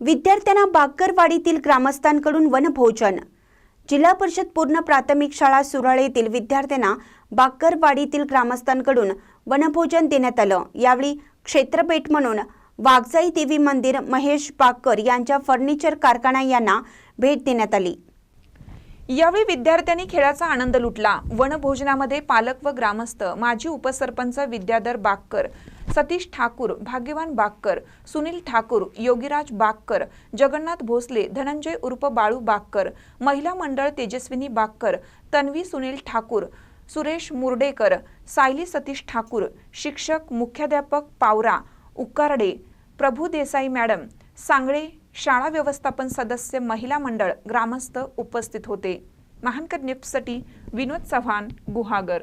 विद्यार्थ्यांना बाकरवाडीतील ग्रामस्थांकडून वनभोजन. जिल्हा परिषद पूर्ण प्राथमिक शाळा सुराळे येथील विद्यार्थ्यांना बाकरवाडीतील ग्रामस्थांकडून वनभोजन देण्यात आलं. यावेळी क्षेत्रपेठ म्हणून वाघजाई देवी मंदिर महेश बाकर यांच्या फर्निचर कारखाना यांना भेट देण्यात आली. यावेळी विद्यार्थ्यांनी खेळाचा आनंद लुटला. वनभोजनामध्ये पालक व ग्रामस्थ माजी उपसरपंच विद्याधर बागकर सतीश ठाकूर भाग्यवान बागकर सुनील ठाकूर योगीराज बागकर जगन्नाथ भोसले धनंजय उर्फ बाळू बाक्कर महिला मंडळ तेजस्विनी बाक्कर तन्वी सुनील ठाकूर सुरेश मुर्डेकर सायली सतीश ठाकूर शिक्षक मुख्याध्यापक पावरा उकारडे प्रभू देसाई मॅडम सांगळे शाळा व्यवस्थापन सदस्य महिला मंडळ ग्रामस्थ उपस्थित होते. महानकर न्यूजसाठी विनोद चव्हाण गुहागर.